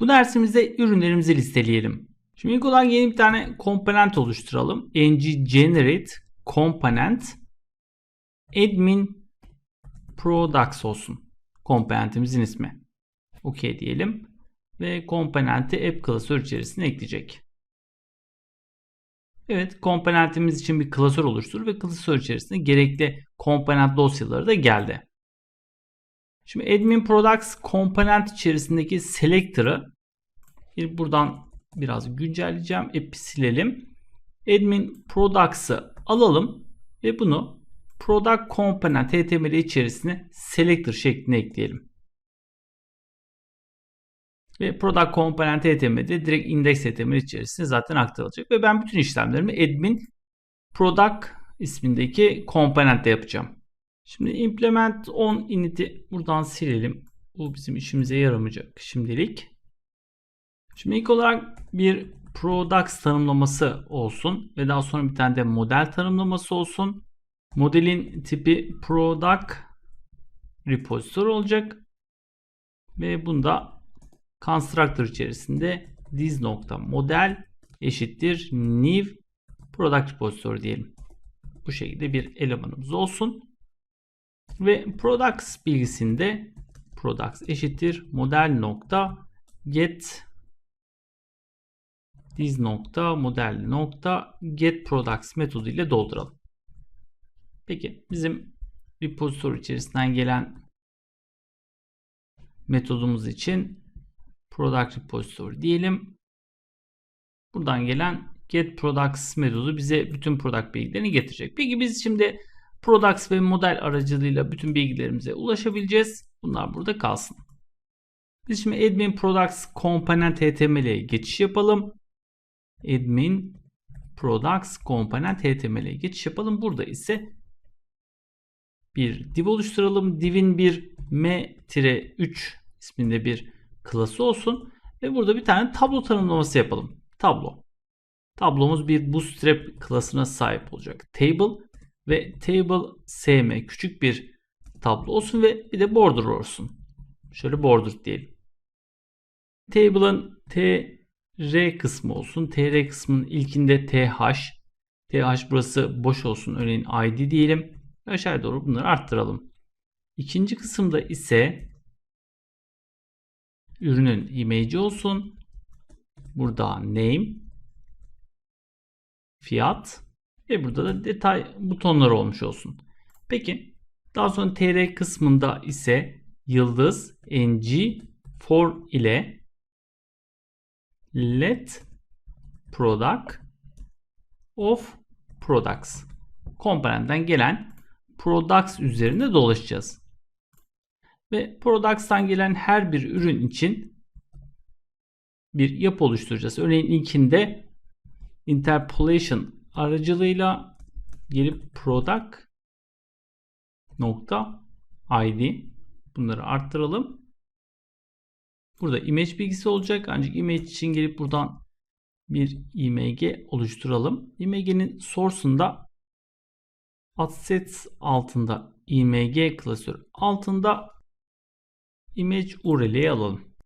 Bu dersimizde ürünlerimizi listeleyelim. Şimdi ilk olarak yeni bir tane komponent oluşturalım. ng generate component admin products olsun. Komponentimizin ismi. OK diyelim. Ve komponenti app klasör içerisine ekleyecek. Evet komponentimiz için bir klasör oluştur ve klasör içerisinde gerekli komponent dosyaları da geldi. Şimdi admin products komponent içerisindeki selector'ı buradan biraz güncelleyeceğim. App'i silelim. Admin products'ı alalım ve bunu product component html içerisine selector şeklinde ekleyelim. Ve product component html'de direkt index html içerisine zaten aktarılacak. Ve ben bütün işlemlerimi admin product ismindeki komponentte yapacağım. Şimdi implement on init'i buradan silelim. Bu bizim işimize yaramayacak şimdilik. Şimdi ilk olarak bir products tanımlaması olsun ve daha sonra bir tane de model tanımlaması olsun. Modelin tipi product repository olacak. Ve bunda constructor içerisinde this nokta model eşittir new product repository diyelim. Bu şekilde bir elemanımız olsun. Ve products bilgisinde products eşittir model nokta get this nokta model nokta get products metodu ile dolduralım. Peki bizim repository içerisinden gelen metodumuz için product repository diyelim. Buradan gelen get products metodu bize bütün product bilgilerini getirecek. Peki biz şimdi products ve model aracılığıyla bütün bilgilerimize ulaşabileceğiz. Bunlar burada kalsın. Biz şimdi admin products component html'e geçiş yapalım. Admin products component html'e geçiş yapalım. Burada ise bir div oluşturalım. Div'in bir m-3 isminde bir klası olsun. Ve burada bir tane tablo tanımlaması yapalım. Tablo. Tablomuz bir bootstrap klasına sahip olacak. Table ve table sm küçük bir tablo olsun ve bir de border olsun. Şöyle border diyelim. Table'ın tr kısmı olsun. tr kısmının ilkinde th. th burası boş olsun. Örneğin id diyelim. Aşağıya doğru bunları arttıralım. İkinci kısımda ise ürünün image'i olsun. Burada name, fiyat ve burada da detay butonları olmuş olsun. Peki daha sonra tr kısmında ise yıldız ng for ile let product of products komponentten gelen products üzerinde dolaşacağız. Ve products'tan gelen her bir ürün için bir yapı oluşturacağız. Örneğin ilkinde interpolation aracılığıyla gelip product nokta id bunları arttıralım. Burada image bilgisi olacak ancak image için gelip buradan bir img oluşturalım. img'nin source'unda assets altında img klasör altında image url'yi alalım.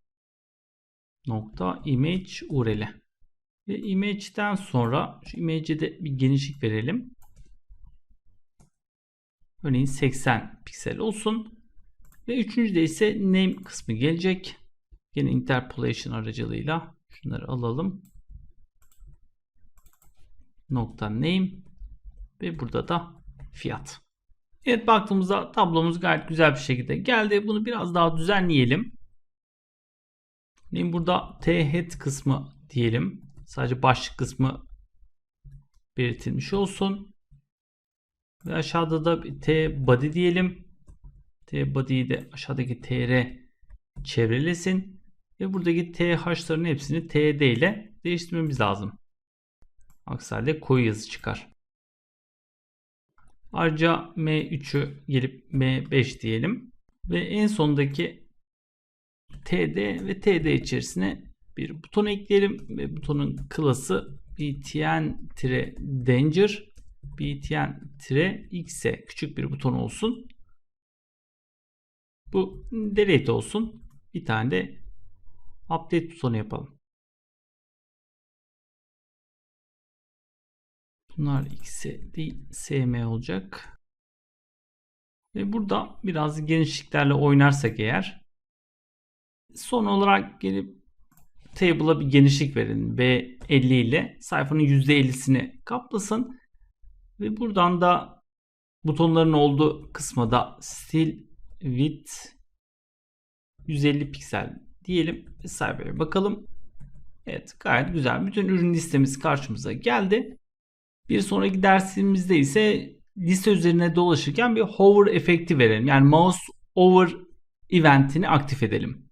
Nokta image url. Ve image'den sonra şu image'e de bir genişlik verelim. Örneğin 80 piksel olsun. Ve üçüncüde ise name kısmı gelecek. Yine interpolation aracılığıyla şunları alalım. Nokta name ve burada da fiyat. Evet baktığımızda tablomuz gayet güzel bir şekilde geldi. Bunu biraz daha düzenleyelim. Burada t-head kısmı diyelim. Sadece başlık kısmı belirtilmiş olsun. Ve aşağıda da bir t body diyelim. T body'yi de aşağıdaki tr çevrelesin. Ve buradaki th'ların hepsini td ile değiştirmemiz lazım. Aksi halde koyu yazı çıkar. Ayrıca M3'ü gelip M5 diyelim. Ve en sondaki TD ve TD içerisine bir buton ekleyelim. Ve butonun klası btn-danger btn-x'e küçük bir buton olsun. Bu delete olsun. Bir tane de Update butonu yapalım. Bunlar ikisi değil SM olacak. Ve burada biraz genişliklerle oynarsak eğer son olarak gelip table'a bir genişlik verin. B50 ile sayfanın %50'sini kaplasın. Ve buradan da butonların olduğu kısma da stil width 150 piksel diyelim ve sayfaya bakalım. Evet gayet güzel. Bütün ürün listemiz karşımıza geldi. Bir sonraki dersimizde ise liste üzerine dolaşırken bir hover efekti verelim. Yani mouse over eventini aktif edelim.